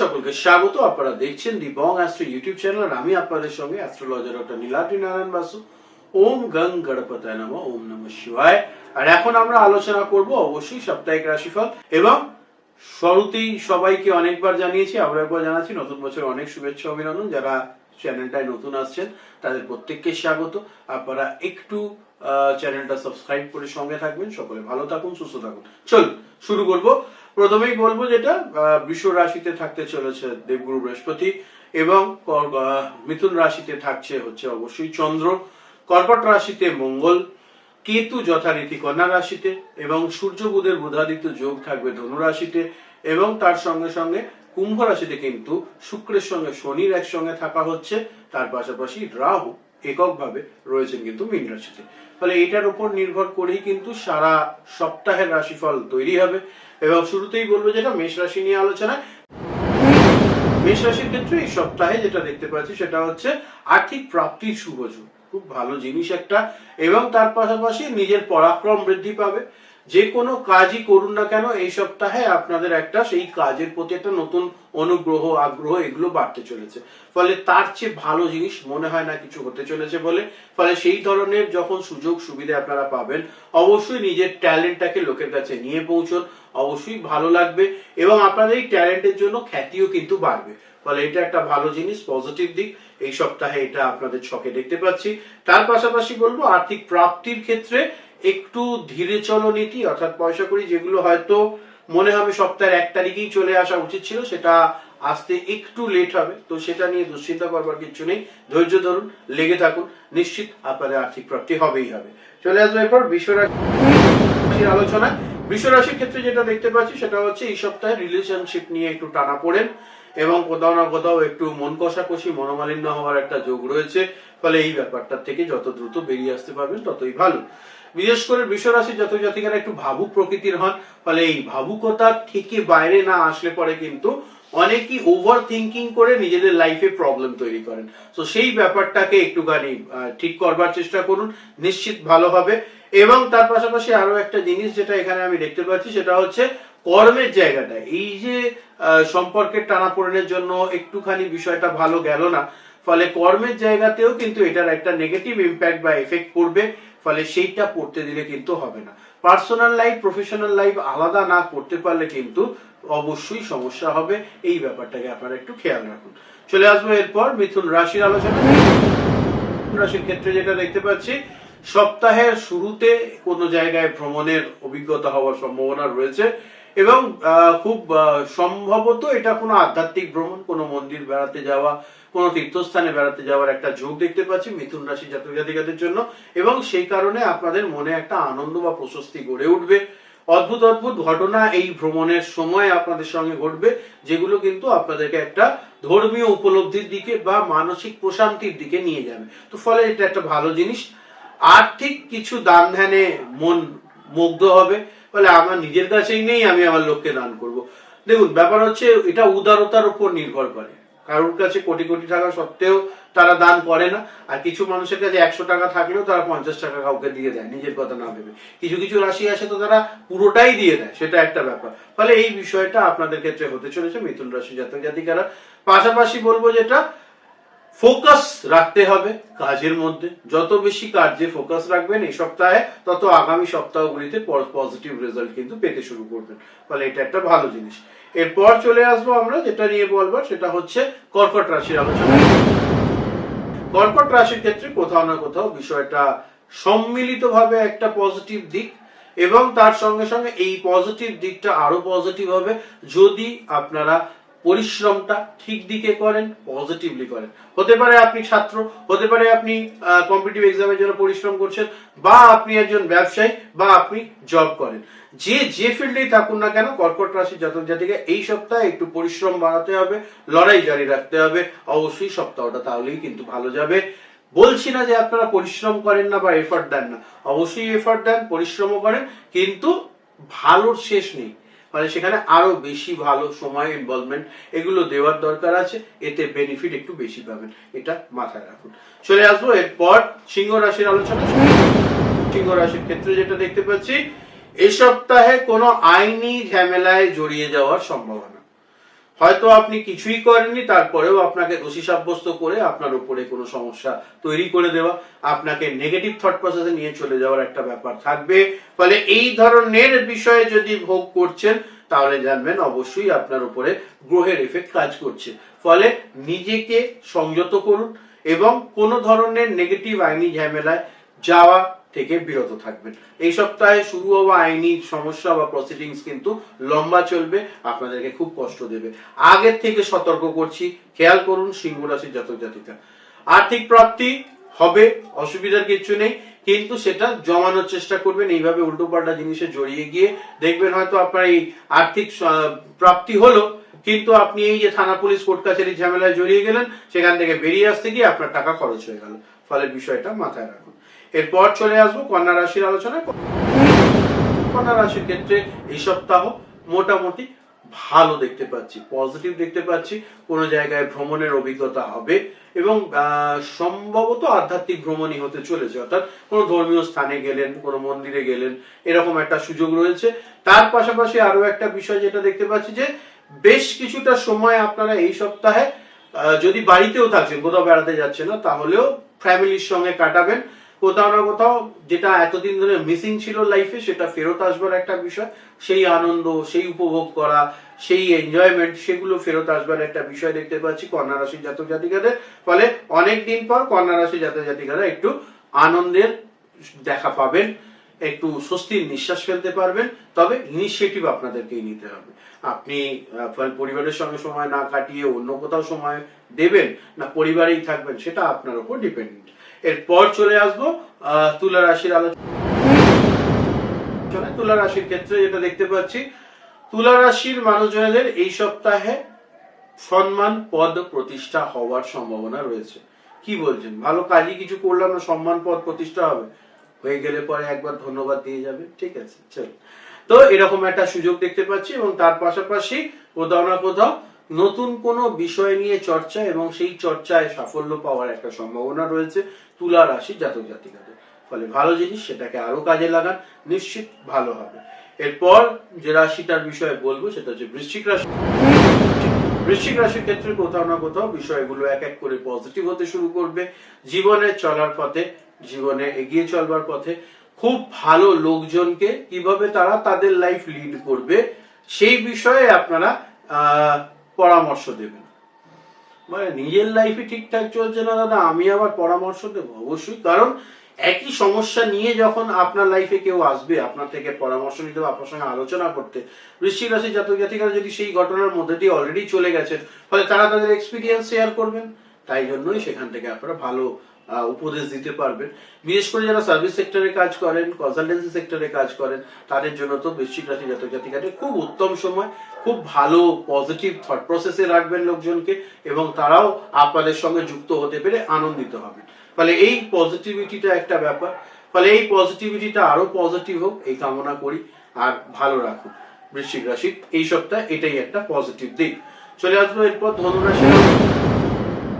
সকলকে স্বাগত। আপনারা দেখছেন the Bong astro YouTube channel আর আমি আপনাদের সঙ্গে অ্যাস্ট্রোলজার ডক্টর নীলাদ্রি নারায়ণ বাসু। ওম গং গণপতায় নম, ওম নম শিবায়। আর এখন আমরা আলোচনা করব অবশ্যই সাপ্তাহিক রাশিফল এবং শুরুতেই সবাইকে অনেকবার জানিয়েছি আমরা একবার জানাচ্ছি। নতুন বছর অনেক শুভেচ্ছা, অভিনন্দন। যারা চ্যানেলটায় নতুন আসছেন, তাদের প্রত্যেককে স্বাগত। আপনারা একটু চ্যানেলটা সাবস্ক্রাইব করে সঙ্গে থাকবেন। সকলে ভালো থাকুন, সুস্থ থাকুন। চল শুরু করব। প্রথমেই বলব যেটা বৃষ রাশিতে থাকতে চলেছে দেবগুরু বৃহস্পতি এবং মিথুন রাশিতে থাকছে হচ্ছে অবশ্যই চন্দ্র। কর্কট রাশিতে মঙ্গল, কেতু যথারীতি কন্যা রাশিতে এবং সূর্য, বুধের বুধাদিত্য যোগ থাকবে ধনু রাশিতে এবং তার সঙ্গে সঙ্গে কুম্ভ রাশিতে কিন্তু শুক্রের সঙ্গে শনির একসঙ্গে থাকা হচ্ছে, তার পাশাপাশি রাহু। এককভাবে রয়েছেন কিন্তু মীন রাশিতে। ফলে এটার উপর নির্ভর করেই কিন্তু সারা সপ্তাহের রাশিফল তৈরি হবে। এবং শুরুতেই বলব যেটা মেষ রাশি নিয়ে আলোচনা। মেষ রাশির ক্ষেত্রে এই সপ্তাহে যেটা দেখতে পাচ্ছি সেটা হচ্ছে আর্থিক প্রাপ্তির শুভ খুব ভালো জিনিস একটা। এবং তার পাশাপাশি নিজের পরাক্রম বৃদ্ধি পাবে। যে কোনো কাজই করুন না কেন, এই সপ্তাহে আপনাদের একটা সেই কাজের প্রতি একটা নতুন অনুগ্রহ, আগ্রহ, এগুলো বাড়তে চলেছে। ফলে তার চেয়ে ভালো জিনিস মনে হয় না কিছু হতে চলেছে বলে। ফলে সেই ধরনের যখন সুযোগ সুবিধা আপনারা পাবেন, অবশ্যই নিজের ট্যালেন্টটাকে লোকের কাছে নিয়ে পৌঁছন। অবশ্যই ভালো লাগবে এবং আপনাদের এই ট্যালেন্টের জন্য খ্যাতিও কিন্তু বাড়বে। ফলে এটা একটা ভালো জিনিস, পজিটিভ দিক। এই সপ্তাহে এটা আপনাদের ছকে দেখতে পাচ্ছি। তার পাশাপাশি বলব, আর্থিক প্রাপ্তির ক্ষেত্রে একটু ধীরে চলো নীতি, অর্থাৎ পয়সা করি, যেগুলো হয়তো মনে হবে সপ্তাহের এক তারিখেই চলে আসা উচিত ছিল, সেটা আসতে একটু লেট হবে। তো সেটা নিয়ে দুশ্চিন্তা করবার কিছু নেই। ধৈর্য ধরুন, লেগে থাকুন। নিশ্চিত আপনাদের আর্থিক প্রাপ্তি হবেই হবে। চলে আসব এরপর বিশ্বরাশির আলোচনা বিশ্বরাশির ক্ষেত্রে যেটা দেখতে পাচ্ছি, সেটা হচ্ছে এই সপ্তাহে রিলেশনশিপ নিয়ে একটু টানা পড়েন এবং কোথাও না কোথাও একটু মন কষাকষি, মনোমালিন্য হওয়ার একটা যোগ রয়েছে। ফলে এই ব্যাপারটা থেকে যত দ্রুত বেরিয়ে আসতে পারবেন, ততই ভালো। বিশেষ করে বিশ্বরাশির জাতক জাতিকারা একটু ভাবুক প্রকৃতির হন, ফলে এই ভাবুকতা থেকে বাইরে না আসলে পরে কিন্তু অনেকেই ওভার থিঙ্কিং করে নিজেদের লাইফে প্রবলেম তৈরি করেন। তো সেই ব্যাপারটাকে একটুখানি ঠিক করবার চেষ্টা করুন, নিশ্চিত ভালো হবে। এবং তার পাশাপাশি আরও একটা জিনিস যেটা এখানে আমি দেখতে পাচ্ছি, সেটা হচ্ছে কর্মের জায়গাটা। এই যে সম্পর্কের টানাপোড়েনের জন্য একটুখানি বিষয়টা ভালো গেল না, ফলে কর্মের জায়গাতেও কিন্তু এটার একটা নেগেটিভ ইম্প্যাক্ট বা এফেক্ট পড়বে। ফলে সেইটা পড়তে দিলে কিন্তু হবে না। পার্সোনাল লাইফ প্রফেশনাল লাইফ আলাদা না করতে পারলে কিন্তু অবশ্যই সমস্যা হবে। এই ব্যাপারটাকে আপনারা একটু খেয়াল রাখুন। চলে আসব এরপর মিথুন রাশির আলোচনা। রাশির ক্ষেত্রে যেটা দেখতে পাচ্ছি, সপ্তাহের শুরুতে কোনো জায়গায় ভ্রমণের অভিজ্ঞতা হওয়ার সম্ভাবনা রয়েছে এবং খুব সম্ভবত এটা কোনো আধ্যাত্মিক ভ্রমণ, কোনো মন্দির বেড়াতে যাওয়া কোনো তীর্থস্থানে বেড়াতে যাওয়ার একটা যোগ দেখতে পাচ্ছি মিথুন রাশি জাতক জাতিকাদের জন্য। এবং সেই কারণে আপনাদের মনে একটা আনন্দ বা প্রশস্তি গড়ে উঠবে। অদ্ভুত অদ্ভুত ঘটনা এই ভ্রমণের সময় আপনাদের সঙ্গে ঘটবে, যেগুলো কিন্তু আপনাদেরকে একটা ধর্মীয় উপলব্ধির দিকে বা মানসিক প্রশান্তির দিকে নিয়ে যাবে। তো ফলে এটা একটা ভালো জিনিস। আর্থিক কিছু দান ধ্যানে মন মুগ্ধ হবে। ফলে আমার নিজের কাছেই নেই, আমি আমার লোককে দান করব। দেখুন, ব্যাপার হচ্ছে এটা উদারতার উপর নির্ভর করে। কারোর কাছে কোটি কোটি টাকা সত্ত্বেও তারা দান করে না। আর কিছু মানুষের কাছে একশো টাকা থাকলেও তারা পঞ্চাশ টাকা কাউকে দিয়ে দেয়, নিজের কথা না ভেবে। কিছু কিছু রাশি আছে তো তারা পুরোটাই দিয়ে দেয়, সেটা একটা ব্যাপার। ফলে এই বিষয়টা আপনাদের ক্ষেত্রে হতে চলেছে মিথুন রাশি জাতক জাতিকারা। পাশাপাশি বলব যেটা ফোকাস রাখতে হবে কাজের মধ্যে। যত বেশি কাজে ফোকাস রাখবেন এই সপ্তাহে, তত আগামী সপ্তাহগুলিতে পজিটিভ রেজাল্ট কিন্তু পেতে শুরু করবেন। ফলে এটা একটা ভালো জিনিস। এরপর চলে আসব আমরা, যেটা নিয়ে বলবার সেটা হচ্ছে কর্কট রাশির আলোচনা। কর্কট রাশির ক্ষেত্রে কোথাও না কোথাও বিষয়টা সম্মিলিতভাবে একটা পজিটিভ দিক এবং তার সঙ্গে সঙ্গে এই পজিটিভ দিকটা আরও পজিটিভ হবে। যদি আপনারা পরিশ্রমটা ঠিক দিকে করেন পজিটিভলি করেন। হতে পারে আপনি ছাত্র, হতে পারে আপনি কম্পিটিভ এক্সামের জন্য পরিশ্রম করছেন, বা আপনি একজন ব্যবসায়ী, বা আপনি জব করেন। যে যে ফিল্ডেই থাকুন না কেন, কর্কট রাশি জাতক জাতিকে এই সপ্তাহে একটু পরিশ্রম বাড়াতে হবে, লড়াই জারি রাখতে হবে। অবশ্যই সপ্তাহটা তাহলেই কিন্তু ভালো যাবে। বলছি না যে আপনারা পরিশ্রম করেন না বা এফার্ট দেন না। অবশ্যই এফার্ট দেন, পরিশ্রমও করেন, কিন্তু ভালোর শেষ নেই। মানে সেখানে আরও বেশি ভালো সময় ইনভলভমেন্ট এগুলো দেওয়ার দরকার আছে, এতে বেনিফিট একটু বেশি পাবেন, এটা মাথায় রাখুন। চলে আসব এরপর সিংহ রাশির আলোচনা। সিংহ রাশির ক্ষেত্রে যেটা দেখতে পাচ্ছি, এ সপ্তাহে কোনো আইনি ঝামেলায় জড়িয়ে যাওয়ার সম্ভাবনা। হয়তো আপনি কিছুই করেননি, তারপরেও আপনাকে দোষী সাব্যস্ত করে আপনার উপরে কোনো সমস্যা তৈরি করে দেওয়া, আপনাকে নেগেটিভ থট প্রসেসে নিয়ে চলে যাওয়ার একটা ব্যাপার থাকবে। ফলে এই ধরনের বিষয়ে যদি ভোগ করছেন, তাহলে জানবেন অবশ্যই আপনার উপরে গ্রহের এফেক্ট কাজ করছে। ফলে নিজেকে সংযত করুন এবং কোনো ধরনের নেগেটিভ আইনি ঝামেলায় যাওয়া থেকে বিরত থাকবেন। এই সপ্তাহে শুরু হওয়া আইনি সমস্যা বা প্রসিডিংস কিন্তু লম্বা চলবে, আপনাদেরকে খুব কষ্ট দেবে। আগের থেকে সতর্ক করছি, খেয়াল করুন সিংহ রাশির জাতক জাতিকা। আর্থিক প্রাপ্তি হবে, অসুবিধার কিছু নেই, কিন্তু সেটা জমানোর চেষ্টা করবেন, এইভাবে উল্টোপাল্টা জিনিসে জড়িয়ে গিয়ে দেখবেন হয়তো আপনার এই আর্থিক প্রাপ্তি হলো, কিন্তু আপনি এই যে থানা পুলিশ কোর্ট কাছারি ঝামেলায় জড়িয়ে গেলেন, সেখান থেকে বেরিয়ে আসতে গিয়ে আপনার টাকা খরচ হয়ে গেল। ফলে বিষয়টা মাথায় রাখুন। এরপর চলে আসব কন্যা রাশির আলোচনায়। কন্যা রাশির ক্ষেত্রে এই সপ্তাহ মোটামুটি ভালো দেখতে পাচ্ছি, পজিটিভ দেখতে পাচ্ছি, কোনো জায়গায় ভ্রমণের অভিজ্ঞতা হবে এবং সম্ভবত আধ্যাত্মিক ভ্রমণই হতে চলেছে, অর্থাৎ কোনো ধর্মীয় স্থানে গেলেন, কোনো মন্দিরে গেলেন, এরকম একটা সুযোগ রয়েছে। তার পাশাপাশি আরও একটা বিষয় যেটা দেখতে পাচ্ছি যে, বেশ কিছুটা সময় আপনারা এই সপ্তাহে যদি বাড়িতেও থাকছেন, কোথাও বেড়াতে যাচ্ছে না, তাহলেও ফ্যামিলির সঙ্গে কাটাবেন। কোথাও না কোথাও যেটা এতদিন ধরে মিসিং ছিল লাইফে সেটা ফেরত আসবার একটা বিষয়। সেই আনন্দ, সেই উপভোগ করা, সেই এনজয়মেন্ট সেগুলো ফেরত আসবার একটা বিষয় দেখতে পাচ্ছি কন্যা রাশির জাতক জাতিকাদের ফলে অনেক দিন পর কন্যা রাশির জাতক জাতিকারা একটু আনন্দের দেখা পাবেন। একটু স্বস্তির নিঃশ্বাস ফেলতে পারবেন, তবে ইনিশিয়েটিভ আপনাদেরকেই নিতে হবে। আপনি পরিবারের সঙ্গে সময় না কাটিয়ে অন্য কোথাও সময় দেবেন না পরিবারেই থাকবেন, সেটা আপনার উপর ডিপেন্ডেন্ট এরপর চলে আসব তুলা রাশির আলোচনা তুলা রাশির ক্ষেত্রে যেটা দেখতে পাচ্ছি, তুলা রাশির মানুষজনদের এই সপ্তাহে সম্মান পদ প্রতিষ্ঠা হওয়ার সম্ভাবনা রয়েছে। কি বলছেন? ভালো কাজই কিছু করলাম না, সম্মান পদ প্রতিষ্ঠা হবে। হয়ে গেলে পরে একবার ধন্যবাদ দিয়ে যাবে, ঠিক আছে, চল। তো এরকম একটা সুযোগ দেখতে পাচ্ছি এবং তার পাশাপাশি কোথাও না কোথাও নতুন কোনো বিষয় নিয়ে চর্চা এবং সেই চর্চায় সাফল্য পাওয়ার একটা সম্ভাবনা রয়েছে তুলা রাশি জাতক জাতিকাদের। ফলে ভালো জিনিস সেটাকে আরও কাজে লাগান, নিশ্চিত ভালো হবে। এরপর যে রাশিটার বিষয়ে বলব সেটা হচ্ছে বৃশ্চিক রাশি। বৃশ্চিক রাশির ক্ষেত্রে কোথাও না কোথাও বিষয়গুলো এক এক করে পজিটিভ হতে শুরু করবে। জীবনে চলার পথে জীবনে এগিয়ে চলবার পথে খুব ভালো লোকজনকে কীভাবে তারা তাদের লাইফ লিড করবে, সেই বিষয়ে আপনারা পরামর্শ দেবেন। মানে নিজের লাইফে ঠিকঠাক চলছে না দাদা, আমি আবার পরামর্শ দেবো? অবশ্যই, কারণ একই সমস্যা নিয়ে যখন আপনার লাইফে কেউ আসবে, আপনার থেকে পরামর্শ নিতে আপনার সঙ্গে আলোচনা করতে। বৃশ্চিক রাশি জাতক জাতিকারা যদি সেই ঘটনার মধ্যে দিয়ে অলরেডি চলে গেছেন ফলে তারা তাদের এক্সপিরিয়েন্স শেয়ার করবেন। তাই জন্যই সেখান থেকে আপনারা ভালো উপদেশ দিতে পারবেন। বিশেষ করে যারা সার্ভিস সেক্টরে কাজ করেন কনসালটেন্সি সেক্টরে কাজ করেন, তাদের জন্য তো বৃশ্চিক রাশি জাতক জাতিকাদের খুব উত্তম সময়, খুব ভালো পজিটিভ থট প্রসেসে রাখবেন লোকজনকে এবং তারাও আপনাদের সঙ্গে যুক্ত হতে পেরে আনন্দিত হবেন। ফলে এই পজিটিভিটিটা একটা ব্যাপার। ফলে এই পজিটিভিটিটা আরও পজিটিভ হোক, এই কামনা করি। আর ভালো রাখুন। বৃশ্চিক রাশি, এই সপ্তাহে এটাই একটা পজিটিভ দিক। চলে আসব এরপর ধনুরাশি।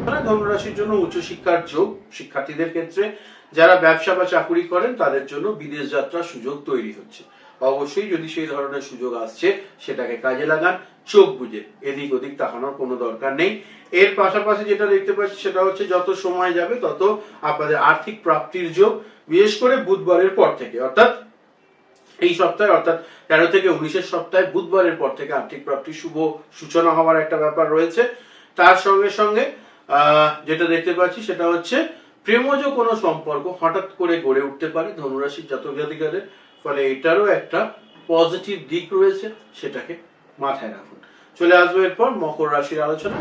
ধনুরাশির জন্য উচ্চশিক্ষার যোগ শিক্ষার্থীদের ক্ষেত্রে। যারা ব্যবসা বা চাকুরি করেন, তাদের জন্য বিদেশ যাত্রার সুযোগ তৈরি হচ্ছে। অবশ্যই যদি সেই ধরনের সুযোগ আসছে, সেটাকে কাজে লাগান, চোখ বুঝে এদিক ওদিক তাকানোর কোনো দরকার নেই। এর পাশাপাশি যেটা দেখতে পাচ্ছি, সেটা হচ্ছে যত সময় যাবে, তত আপনাদের আর্থিক প্রাপ্তির যোগ, বিশেষ করে বুধবারের পর থেকে। অর্থাৎ এই সপ্তাহে, অর্থাৎ তেরো থেকে উনিশের সপ্তাহে বুধবারের পর থেকে আর্থিক প্রাপ্তির শুভ সূচনা হওয়ার একটা ব্যাপার রয়েছে। তার সঙ্গে সঙ্গে যেটা দেখতে পাচ্ছি সেটা হচ্ছে প্রেমজ কোনো সম্পর্ক হঠাৎ করে গড়ে উঠতে পারে ধনুরাশির জাতক জাতিকাদের। ফলে এটারও একটা পজিটিভ দিক রয়েছে, সেটাকে মাথায় রাখুন। চলে আসব এরপর মকর রাশির আলোচনা।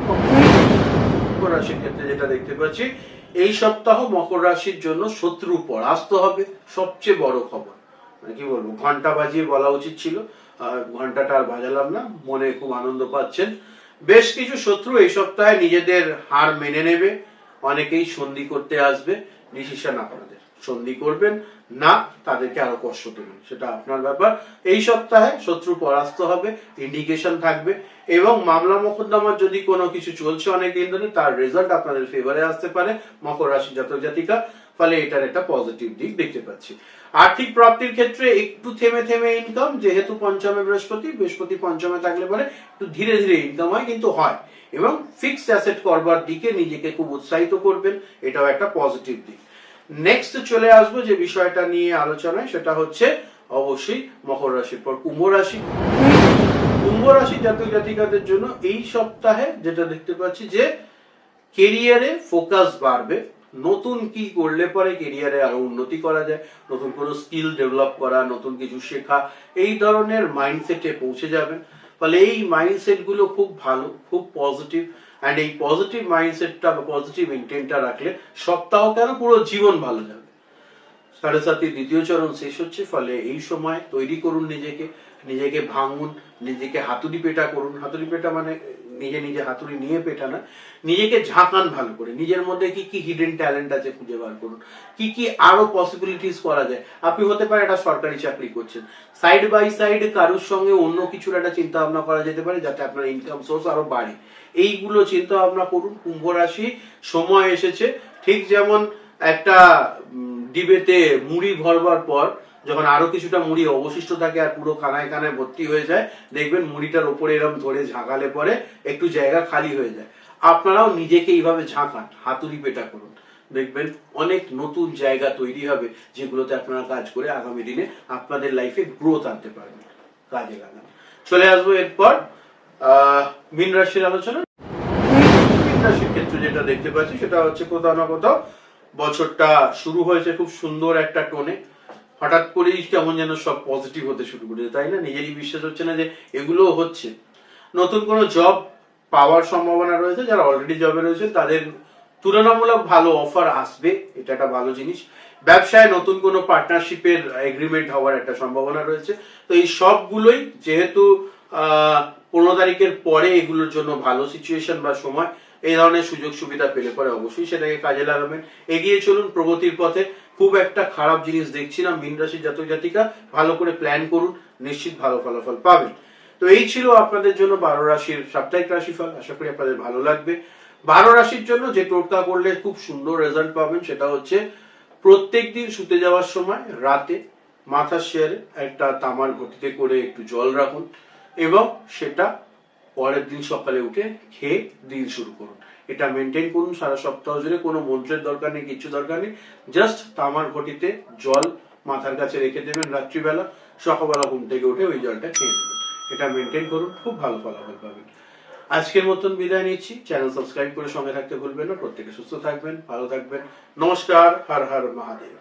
মকর রাশির ক্ষেত্রে যেটা দেখতে পাচ্ছি, এই সপ্তাহ মকর রাশির জন্য শত্রু পর আসতে হবে, সবচেয়ে বড় খবর। মানে কি বলব ঘণ্টা বাজিয়ে বলা উচিত ছিল। ঘন্টাটা আর বাজালাম না, মনে খুব আনন্দ পাচ্ছেন। বেশ কিছু শত্রু এই সপ্তাহে নিজেদের হার মেনে নেবে। অনেকেই সন্ধি করতে আসবে, ডিসিশন আপনাদের। সন্ধি করবেন, না, তাদেরকে আরও কষ্ট দেবেন। সেটা আপনার ব্যাপার। এই সপ্তাহে শত্রু পরাস্ত হবে ইন্ডিকেশন থাকবে, এবং মামলা মোকদ্দমার যদি কোনো কিছু চলছে অনেক দিন ধরে, তার রেজাল্ট আপনাদের ফেভারে আসতে পারে, মকর রাশি জাতক জাতিকা। ফলে এটার একটা পজিটিভ দিক দেখতে পাচ্ছি। আর্থিক প্রাপ্তির ক্ষেত্রে একটু থেমে থেমে ইনকাম যেহেতু পঞ্চমে বৃহস্পতি বৃহস্পতি পঞ্চমে থাকলে পরে একটু ধীরে ধীরে ইনকাম হয়, কিন্তু হয়। এবং ফিক্সড অ্যাসেট করবার দিকে নিজেকে খুব উৎসাহিত করবেন, এটাও একটা পজিটিভ দিক। নেক্সট চলে আসব যে বিষয়টা নিয়ে আলোচনায়, সেটা হচ্ছে অবশ্যই মকর রাশির পর কুম্ভ রাশি। কুম্ভ রাশি জাতক জাতিকাদের জন্য এই সপ্তাহে যেটা দেখতে পাচ্ছি যে কেরিয়ারে ফোকাস বাড়বে। নতুন কি করলে পরে কেরিয়ারে আরও উন্নতি করা যায়, নতুন কোনো স্কিল ডেভেলপ করা, নতুন কিছু শেখা, এই ধরনের মাইন্ডসেটে পৌঁছে যাবেন। ফলে এই মাইন্ডসেটগুলো খুব ভালো, খুব পজিটিভ অ্যান্ড এই পজিটিভ মাইন্ডসেটটা বা পজিটিভ ইন্টেন্টটা রাখলে সপ্তাহ কেন পুরো জীবন ভালো যাবে। সাড়ে সাথে দ্বিতীয় চরণ শেষ হচ্ছে, ফলে এই সময় তৈরি করুন নিজেকে নিজেকে ভাঙুন, নিজেকে হাতুড়ি পেটা করুন। হাতুড়ি পেটা মানে নিজে নিজে হাতুড়ি নিয়ে পেটা না নিজেকে ঝাঁকান ভালো করে, নিজের মধ্যে কি কি হিডেন ট্যালেন্ট আছে খুঁজে বার করুন, কি কি আরও পসিবিলিটিস করা যায়। আপনি হতে পারে একটা সরকারি চাকরি করছেন। সাইড বাই সাইড কারোর সঙ্গে অন্য কিছুর একটা চিন্তা ভাবনা করা যেতে পারে যাতে আপনার ইনকাম সোর্স আরও বাড়ে। এইগুলো চিন্তা ভাবনা করুন, কুম্ভ রাশি, সময় এসেছে। ঠিক যেমন একটা ডিবেতে মুড়ি ভরবার পর যখন আরও কিছুটা মুড়ি অবশিষ্ট থাকে আর পুরো কানায় কানায় ভর্তি হয়ে যায়, দেখবেন মুড়িটার ওপরে এরকম ধরে ঝাঁকালে পরে একটু জায়গা খালি হয়ে যায়। আপনারাও নিজেকে এইভাবে ঝাঁকান, হাতুড়ি পেটা করুন। দেখবেন অনেক নতুন জায়গা তৈরি হবে, যেগুলোতে আপনারা কাজ করে আগামী দিনে আপনাদের লাইফে গ্রোথ আনতে পারবেন। কাজে লাগান। চলে আসব এরপর মীন রাশির আলোচনা। মীন রাশির ক্ষেত্রে যেটা দেখতে পাচ্ছি সেটা হচ্ছে কোথাও না কোথাও বছরটা শুরু হয়েছে খুব সুন্দর একটা টোনে হঠাৎ করেই কেমন যেন সব পজিটিভ হতে শুরু করেছে তাই না? নিজেরই বিশ্বাস হচ্ছে না যে এগুলো হচ্ছে। নতুন কোনো জব পাওয়ার সম্ভাবনা রয়েছে? যারা অলরেডি জবে রয়েছে, তাদের তুলনামূলক ভালো অফার আসবে, এটা একটা ভালো জিনিস। ব্যবসায় নতুন কোনো পার্টনারশিপের এগ্রিমেন্ট হওয়ার একটা সম্ভাবনা রয়েছে। তো এই সবগুলোই যেহেতু পনেরো তারিখের পরে এগুলোর জন্য ভালো সিচুয়েশন বা সময়, এই ধরনের সুযোগ সুবিধা পেলে পরে অবশ্যই সেটাকে কাজে লাগাবেন। এগিয়ে চলুন প্রগতির পথে। খুব একটা খারাপ জিনিস দেখছি না মীন রাশির জাতক জাতিকা। ভালো করে প্ল্যান করুন, নিশ্চিত ভালো ফলাফল পাবেন। তো এই ছিল আপনাদের জন্য বারো রাশির সাপ্তাহিক রাশিফল। আশা করি আপনাদের ভালো লাগবে। বারো রাশির জন্য যে টোটকা করলে খুব সুন্দর রেজাল্ট পাবেন, সেটা হচ্ছে প্রত্যেক দিন শুতে যাওয়ার সময় রাতে মাথার শেয়ারে একটা তামার ঘটিতে করে একটু জল রাখুন এবং সেটা পরের দিন সকালে উঠে খেয়ে দিন শুরু করুন। এটা মেনটেন করুন সারা সপ্তাহ জুড়ে, কোনো মন্ত্রের দরকার নেই কিছু দরকার নেই। জাস্ট তামার ঘটিতে জল মাথার কাছে রেখে দেবেন রাত্রিবেলা, সকালবেলা ঘুম থেকে উঠে ওই জলটা খেয়ে নেবেন। এটা মেনটেন করুন, খুব ভালো ফলাফল পাবেন। আজকের মতন বিদায় নিচ্ছি। চ্যানেল সাবস্ক্রাইব করে সঙ্গে থাকতে ভুলবেন না। প্রত্যেকে সুস্থ থাকবেন, ভালো থাকবেন। নমস্কার, হর হর মহাদেব।